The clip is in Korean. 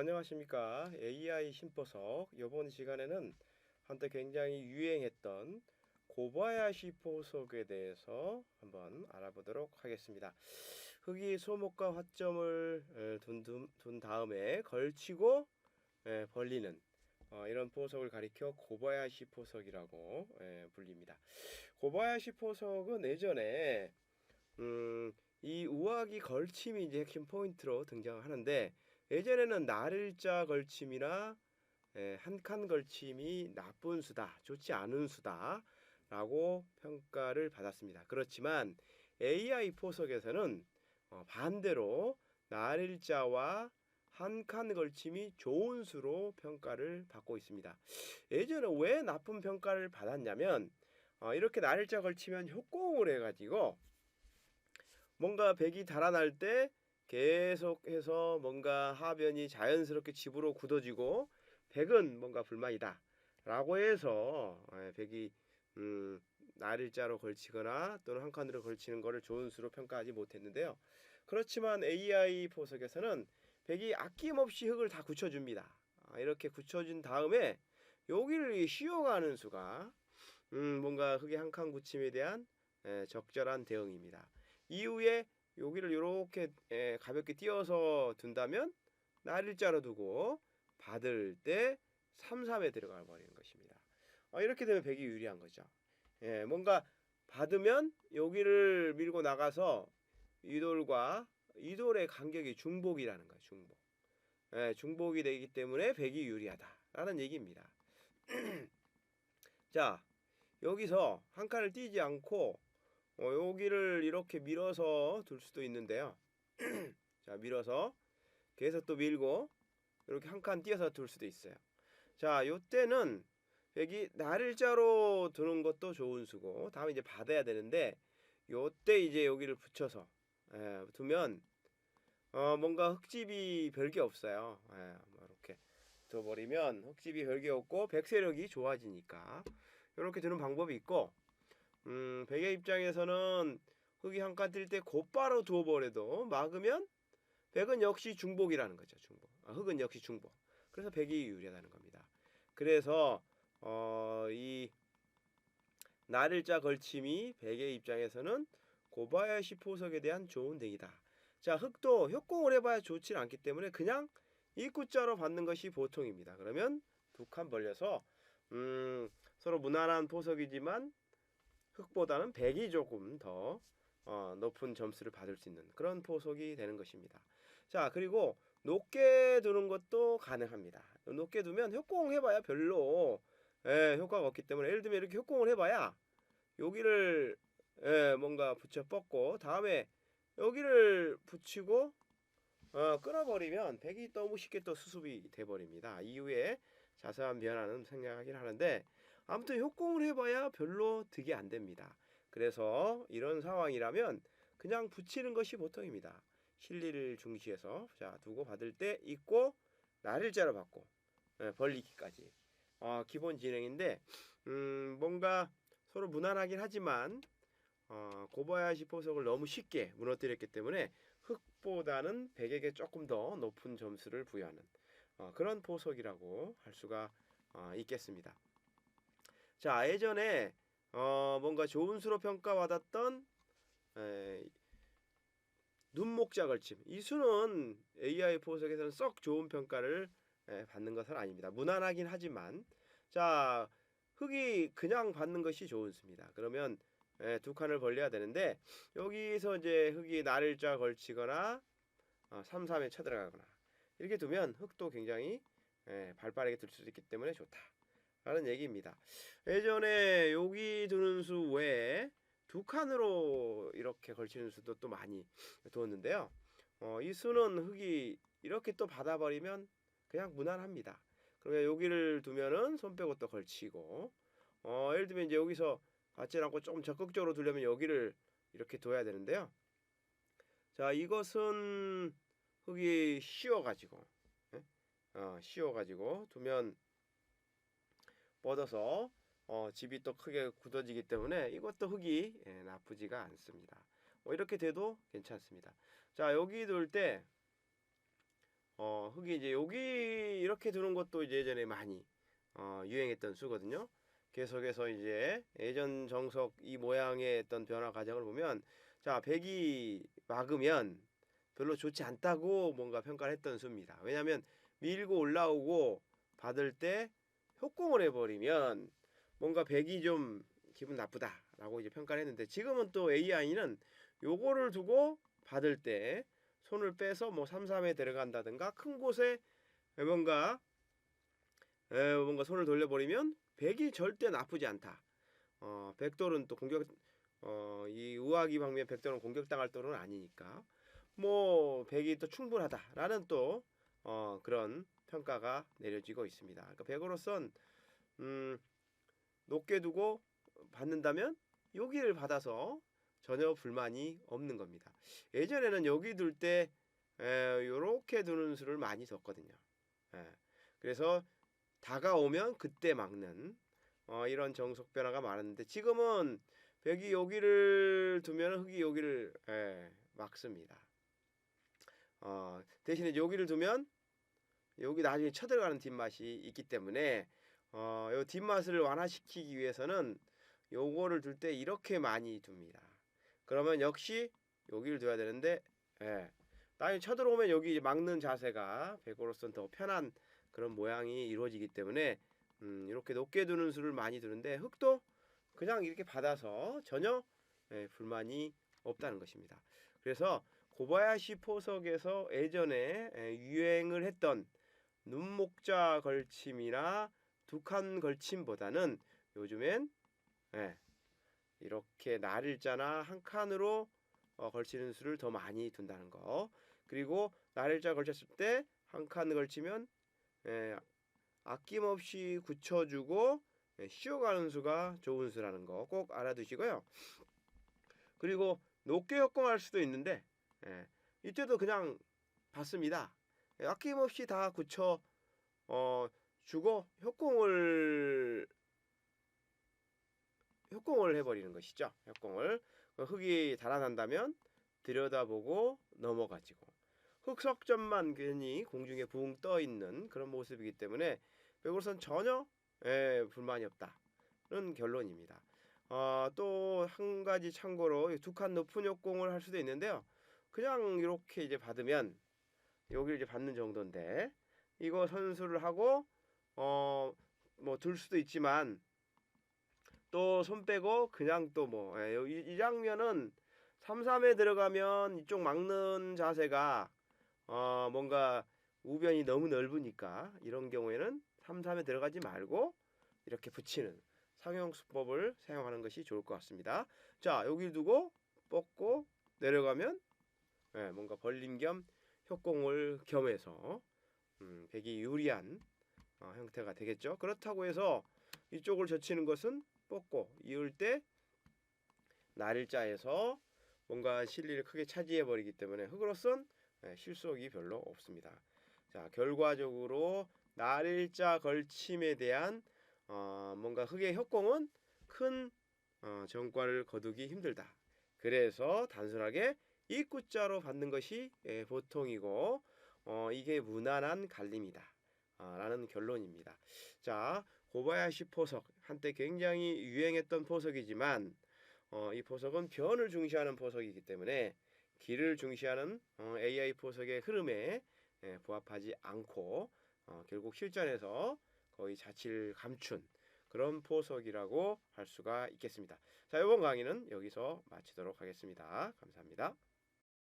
안녕하십니까 AI 신보석 이번 시간에는 한때 굉장히 유행했던 고바야시 포석에 대해서 한번 알아보도록 하겠습니다. 흙이 소목과 화점을 에, 둔, 둔, 둔 다음에 걸치고 에, 벌리는 어, 이런 포석을 가리켜 고바야시 포석이라고 에, 불립니다. 고바야시 포석은 예전에 음, 이 우악이 걸침이 이제 핵심 포인트로 등장하는데 예전에는 나를자 걸침이나 한 칸 걸침이 나쁜 수다, 좋지 않은 수다라고 평가를 받았습니다. 그렇지만 AI 포석에서는 어, 반대로 나를자와 한 칸 걸침이 좋은 수로 평가를 받고 있습니다. 예전에 왜 나쁜 평가를 받았냐면 어, 이렇게 나를자 걸치면 협공을 해가지고 뭔가 백이 달아날 때 계속해서 뭔가 하변이 자연스럽게 집으로 굳어지고 백은 뭔가 불만이다 라고 해서 예, 백이 음, 날일자로 걸치거나 또는 한 칸으로 걸치는 것을 좋은 수로 평가하지 못했는데요. 그렇지만 AI 포석에서는 백이 아낌없이 흙을 다 굳혀줍니다. 아, 이렇게 굳혀준 다음에 여기를 쉬어가는 수가 음, 뭔가 흙의 한 칸 굳힘에 대한 예, 적절한 대응입니다. 이후에 여기를 이렇게 예, 가볍게 띄어서 둔다면 날일자로 두고 받을 때 3, 3에 들어가 버리는 것입니다. 어, 이렇게 되면 백이 유리한 거죠. 예, 뭔가 받으면 여기를 밀고 나가서 이 돌과 이 돌의 간격이 중복이라는 거예요. 중복. 예, 중복이 되기 때문에 백이 유리하다라는 얘기입니다. 자, 여기서 한 칸을 띄지 않고 어, 여기를 이렇게 밀어서 둘 수도 있는데요. 자, 밀어서 계속 또 밀고 이렇게 한 칸 띄어서 둘 수도 있어요. 자, 요때는 여기 날일자로 두는 것도 좋은 수고 다음에 이제 받아야 되는데 요때 이제 여기를 붙여서 예, 두면 어, 뭔가 흙집이 별게 없어요. 예, 뭐 이렇게 둬버리면 흙집이 별게 없고 백세력이 좋아지니까 이렇게 두는 방법이 있고 음, 백의 입장에서는 흙이 한 칸 뜰 때 곧바로 두어버려도 막으면 백은 역시 중복이라는 거죠. 중복. 아, 흙은 역시 중복. 그래서 백이 유리하다는 겁니다. 그래서 어, 이 날일자 걸침이 백의 입장에서는 고바야시 포석에 대한 좋은 댕이다. 자, 흙도 협공을 해봐야 좋지 않기 때문에 그냥 입구자로 받는 것이 보통입니다. 그러면 두 칸 벌려서 음, 서로 무난한 포석이지만 흙보다는 백이 조금 더 어, 높은 점수를 받을 수 있는 그런 포석이 되는 것입니다. 자 그리고 높게 두는 것도 가능합니다. 높게 두면 협공 해봐야 별로 예, 효과가 없기 때문에 예를 들면 이렇게 협공을 해봐야 여기를 예, 뭔가 붙여 뻗고 다음에 여기를 붙이고 어, 끊어버리면 백이 너무 쉽게 또 수습이 돼버립니다. 이후에 자세한 변화는 생략하긴 하는데 아무튼 협공을 해봐야 별로 득이 안 됩니다. 그래서 이런 상황이라면 그냥 붙이는 것이 보통입니다. 실리를 중시해서 자 두고 받을 때 있고 날일자로 받고 예, 벌리기까지 어, 기본 진행인데 음, 뭔가 서로 무난하긴 하지만 어, 고바야시 포석을 너무 쉽게 무너뜨렸기 때문에 흑보다는 백에게 조금 더 높은 점수를 부여하는 어, 그런 포석이라고 할 수가 어, 있겠습니다. 자 예전에 어, 뭔가 좋은 수로 평가받았던 에, 눈목자 걸침 이 수는 AI 포석에서는 썩 좋은 평가를 에, 받는 것은 아닙니다. 무난하긴 하지만 자 흙이 그냥 받는 것이 좋은 수입니다. 그러면 에, 두 칸을 벌려야 되는데 여기서 이제 흙이 날일자 걸치거나 어, 3, 3에 쳐들어가거나 이렇게 두면 흙도 굉장히 에, 발빠르게 들수 있기 때문에 좋다. 라는 얘기입니다. 예전에 여기 두는 수 외에 두 칸으로 이렇게 걸치는 수도 또 많이 두었는데요. 어, 이 수는 흙이 이렇게 또 받아버리면 그냥 무난합니다. 그러면 여기를 두면은 손 빼고 또 걸치고, 어, 예를 들면 이제 여기서 받지 않고 좀 적극적으로 두려면 여기를 이렇게 둬야 되는데요. 자, 이것은 흙이 씌워가지고, 예? 어, 씌워가지고 두면 뻗어서 어, 집이 또 크게 굳어지기 때문에 이것도 흙이 예, 나쁘지가 않습니다. 뭐 이렇게 돼도 괜찮습니다. 자 여기 둘 때 어, 흙이 이제 여기 이렇게 두는 것도 이제 예전에 많이 어, 유행했던 수거든요. 계속해서 이제 예전 정석 이 모양의 어떤 변화 과정을 보면 자, 백이 막으면 별로 좋지 않다고 뭔가 평가를 했던 수입니다. 왜냐하면 밀고 올라오고 받을 때 협공을 해버리면 뭔가 백이 좀 기분 나쁘다라고 이제 평가를 했는데 지금은 또 AI는 요거를 두고 받을 때 손을 빼서 뭐 3, 3에 들어간다든가 큰 곳에 뭔가 에, 뭔가 손을 돌려버리면 백이 절대 나쁘지 않다. 어, 백돌은 또 공격 어, 이 우아기 방면 백돌은 공격당할 돌은 아니니까 뭐 백이 또 충분하다라는 또 어, 그런 평가가 내려지고 있습니다. 그러니까 백으로선 음, 높게 두고 받는다면 여기를 받아서 전혀 불만이 없는 겁니다. 예전에는 여기 둘 때 이렇게 두는 수를 많이 뒀거든요. 에, 그래서 다가오면 그때 막는 어, 이런 정속 변화가 많았는데 지금은 백이 여기를 두면 흙이 여기를 에, 막습니다. 어, 대신에 여기를 두면 여기 나중에 쳐들어가는 뒷맛이 있기 때문에 어, 요 뒷맛을 완화시키기 위해서는 요거를 둘 때 이렇게 많이 둡니다. 그러면 역시 여기를 둬야 되는데 예. 나중에 쳐들어오면 여기 막는 자세가 백으로서는 더 편한 그런 모양이 이루어지기 때문에 음, 이렇게 높게 두는 수를 많이 두는데 흙도 그냥 이렇게 받아서 전혀 예, 불만이 없다는 것입니다. 그래서 고바야시 포석에서 예전에 예, 유행을 했던 눈목자 걸침이나 두칸 걸침보다는 요즘엔 예, 이렇게 날일자나 한 칸으로 어, 걸치는 수를 더 많이 둔다는 거. 그리고 날일자 걸쳤을 때 한 칸 걸치면 예, 아낌없이 굳혀주고 예, 쉬어가는 수가 좋은 수라는 거 꼭 알아두시고요. 그리고 높게 협공할 수도 있는데 예, 이때도 그냥 받습니다. 예, 아낌없이 다 굳혀 어, 주고 협공을 협공을 해버리는 것이죠. 협공을 그 흙이 달아난다면 들여다보고 넘어가지고 흙석점만 괜히 공중에 붕 떠 있는 그런 모습이기 때문에 백으로선 전혀 예, 불만이 없다는 결론입니다. 어, 또 한 가지 참고로 두 칸 높은 협공을 할 수도 있는데요. 그냥 이렇게 이제 받으면 여기를 이제 받는 정도인데 이거 선수를 하고 어 뭐 들 수도 있지만 또 손 빼고 그냥 또뭐 이, 이 장면은 3, 3에 들어가면 이쪽 막는 자세가 어 뭔가 우변이 너무 넓으니까 이런 경우에는 3, 3에 들어가지 말고 이렇게 붙이는 상용 수법을 사용하는 것이 좋을 것 같습니다. 자, 여기 두고 뻗고 내려가면 예, 뭔가 벌림 겸 협공을 겸해서 음, 백이 유리한 어, 형태가 되겠죠. 그렇다고 해서 이쪽을 젖히는 것은 뻗고 이을 때 날일자에서 뭔가 실리를 크게 차지해 버리기 때문에 흙으로선 예, 실속이 별로 없습니다. 자 결과적으로 날일자 걸침에 대한 어, 뭔가 흙의 협공은 큰 어, 전과를 거두기 힘들다. 그래서 단순하게 입구자로 받는 것이 예, 보통이고 어, 이게 무난한 갈림이다. 아, 라는 결론입니다. 자, 고바야시 포석 한때 굉장히 유행했던 포석이지만 어, 이 포석은 변을 중시하는 포석이기 때문에 길을 중시하는 어, AI 포석의 흐름에 예, 부합하지 않고 어, 결국 실전에서 거의 자취를 감춘 그런 포석이라고 할 수가 있겠습니다. 자, 이번 강의는 여기서 마치도록 하겠습니다. 감사합니다.